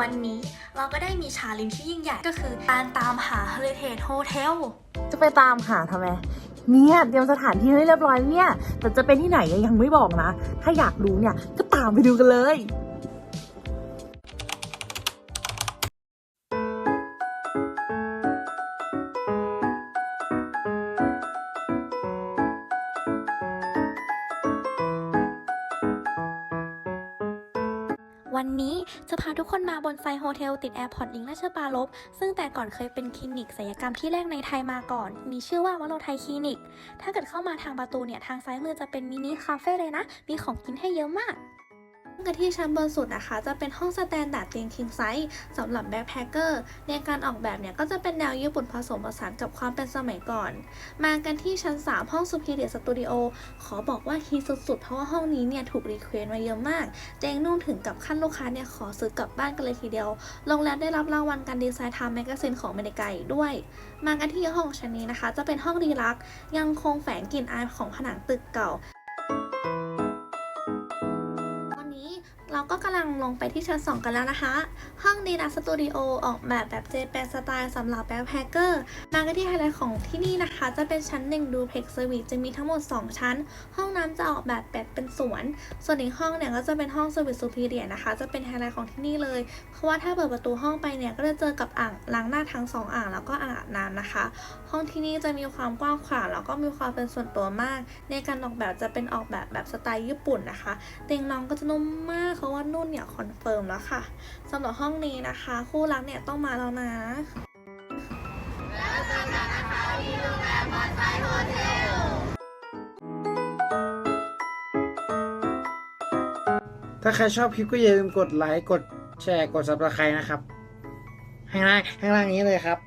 วันนี้เราก็ได้มีชาเลนจ์ที่ยิ่งใหญ่ก็คือการตามหา Heritage Hotel จะไปตามหาทำไม เนี่ยเตรียมสถานที่ให้เรียบร้อยเนี่ย แต่จะเป็นที่ไหนยังไม่บอกนะ ถ้าอยากรู้เนี่ยก็ตามไปดูกันเลย วันนี้จะพาทุกคนมาบนไซโฮเทลติดแอร์พอร์ตลิงราชปารลบซึ่งแต่ก่อนเคยเป็นคลินิกศัลยกรรมที่แรกในไทยมาก่อน มีชื่อว่าวโรไทยคลินิก ถ้าเกิดเข้ามาทางประตูเนี่ย ทางซ้ายมือจะเป็นมินิคาเฟ่เลยนะ มีของกินให้เยอะมาก กันที่ชั้นบนสุดนะคะ จะเป็นห้องสแตนดาร์ดเตียงคิงไซส์สำหรับแบ็คแพคเกอร์ในการออกแบบเนี่ยก็จะเป็นแนวญี่ปุ่นผสมผสานกับความเป็นสมัยก่อน มากันที่ชั้น 3 ห้อง Superior Studio ขอบอกว่าฮีสุดๆ เพราะว่าห้องนี้เนี่ยถูกรีเควสมาเยอะมากเจงนุ่นถึงกับขั้นลูกค้าเนี่ยขอซื้อกลับบ้านกันเลยทีเดียว โรงแรมได้รับรางวัลการดีไซน์ไทม์แมกซีนของอเมริกาอีกด้วย มากันที่ห้องชั้นนี้นะคะ จะเป็นห้องรีลักยังคงแฝงกลิ่นอายของผนังตึกเก่า เราก็กำลังลงไปที่ชั้น 2 กันแล้วนะคะ ห้องดีนัสตูดิโอออกแบบแบบเจแปนสไตล์สำหรับแบ็คแพคเกอร์มากันที่ไฮไลท์ของที่นี่นะคะ จะเป็นชั้น 1 ดูเพล็กเซอร์วิสจะมีทั้งหมด 2 ชั้น ห้องน้ำจะออกแบบแบบเป็นสวน ส่วนอีกห้องเนี่ยก็จะเป็นห้องเซอร์วิสซูพีเรียนะคะ จะเป็นไฮไลท์ของที่นี่เลย เพราะว่าถ้าเปิดประตูห้องไปเนี่ยก็จะเจอกับอ่างล้างหน้าทั้งสองอ่างแล้วก็อ่างอาบน้ำนะคะ ห้องที่นี่จะมีความกว้างขวางแล้วก็มีความเป็นส่วนตัวมาก ในการออกแบบจะเป็นออกแบบแบบสไตล์ญี่ปุ่นนะคะ เตียงนอนก็จะนุ่มมากเขาว่านุ่นเนี่ยคอนเฟิร์มแล้วค่ะสำหรับห้องนี้นะคะ คู่รักเนี่ยต้องมาแล้วนะถ้าใครชอบคลิปก็อย่าลืมกดไลค์กดแชร์กด subscribe นะครับข้างล่างข้างล่างนี้เลยครับ